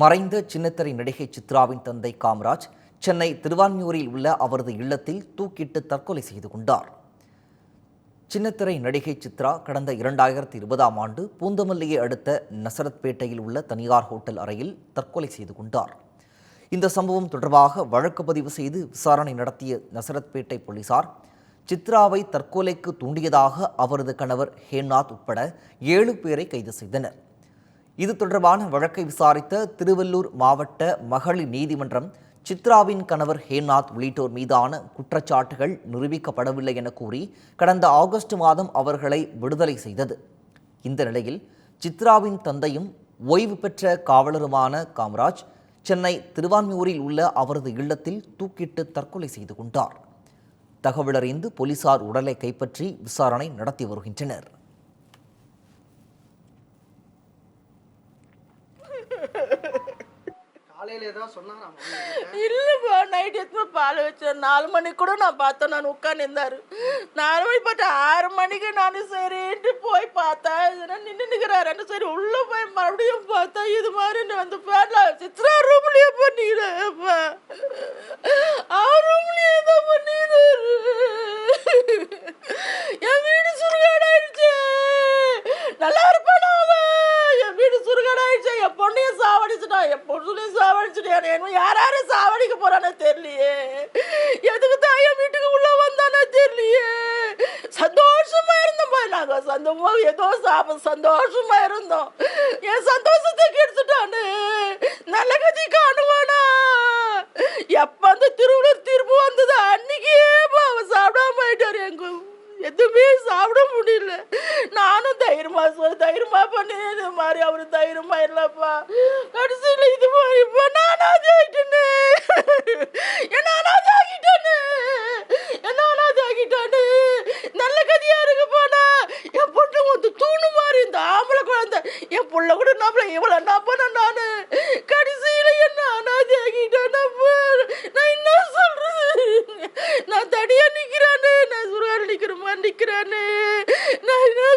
மறைந்த சின்னத்திரை நடிகை சித்ராவின் தந்தை காமராஜ் சென்னை திருவான்மியூரில் உள்ள அவரது இல்லத்தில் தூக்கிட்டு தற்கொலை செய்து கொண்டார். சின்னத்திரை நடிகை சித்ரா கடந்த இரண்டாயிரத்தி இருபதாம் ஆண்டு பூந்தமல்லியை அடுத்த நசரத்பேட்டையில் உள்ள தனியார் ஹோட்டல் அறையில் தற்கொலை செய்து கொண்டார். இந்த சம்பவம் தொடர்பாக வழக்கு பதிவு செய்து விசாரணை நடத்திய நசரத்பேட்டை போலீசார் சித்ராவை தற்கொலைக்கு தூண்டியதாக அவரது கணவர் ஹேம்நாத் உட்பட ஏழு பேரை கைது செய்தனர். இது தொடர்பான வழக்கை விசாரித்த திருவள்ளூர் மாவட்ட மகளிர் நீதிமன்றம் சித்ராவின் கணவர் ஹேம்நாத் உள்ளிட்டோர் மீதான குற்றச்சாட்டுகள் நிரூபிக்கப்படவில்லை என கூறி கடந்த ஆகஸ்ட் மாதம் அவர்களை விடுதலை செய்தது. இந்த நிலையில் சித்ராவின் தந்தையும் ஓய்வு பெற்ற காவலருமான காமராஜ் சென்னை திருவான்மியூரில் உள்ள அவரது இல்லத்தில் தூக்கிட்டு தற்கொலை செய்து கொண்டார். தகவலறிந்து போலீசார் உடலை கைப்பற்றி விசாரணை நடத்தி வருகின்றனர். இல்லைப்பா நைட் எத்தனை பால் வச்சேன் நாலு மணிக்கு கூட நான் பார்த்தேன் நான் உட்காந்துருந்தாரு நாலு மணி பார்த்தா ஆறு மணிக்கு நான் சரின்ட்டு போய் பார்த்தா இதெல்லாம் நின்று நிற்கிறாரு சரி உள்ளே போய் மறுபடியும் பார்த்தா இது மாதிரி வந்து அந்த ஃபேனில் சித்ரா ரூம்லேயே பண்ணிக்கிறேன்ப்பா அவர் ரூம்லேயே தான் பண்ணிடுறாரு என் வீடு சுருகாடாயிடுச்சு நல்லா இருப்பானா அவன் என் வீடு சுருகாடாயிடுச்சு என் பொண்ணையும் சாவடிச்சுட்டான் என் பொண்ணுலையும் சாவடிச்சுட்டான் யார் யாரும் சாவடிக்க போறானே தெரியலையே. எதுக்கு தான் என் வீட்டுக்கு உள்ள வந்தானே தெரியலையே. சந்தோஷமா இருந்தோம் நாங்க. சந்தோஷமா ஏதோ சாப்பிட சந்தோஷமா இருந்தோம். எதுவுமே சாப்பிட முடியல. நானும் தைரியமா சொல் தைரியமா பண்ணேன் இது மாதிரி அவரு தைரியமா இல்லப்பா. கடைசியில் இது மாதிரி இப்போ நானாவது ஆகிட்டேன்னு என்ன அனாதை ஆகிட்டேன்னு என்ன அனாதை ஆகிட்டானு. நல்ல கதியா இருக்கு போனா என் பொண்ணு வந்து தூணு மாதிரி இந்த ஆம்பளை குழந்தை. என் புள்ள கூட நம்மள இவ்வளோ நம்பன நானு. krane nahna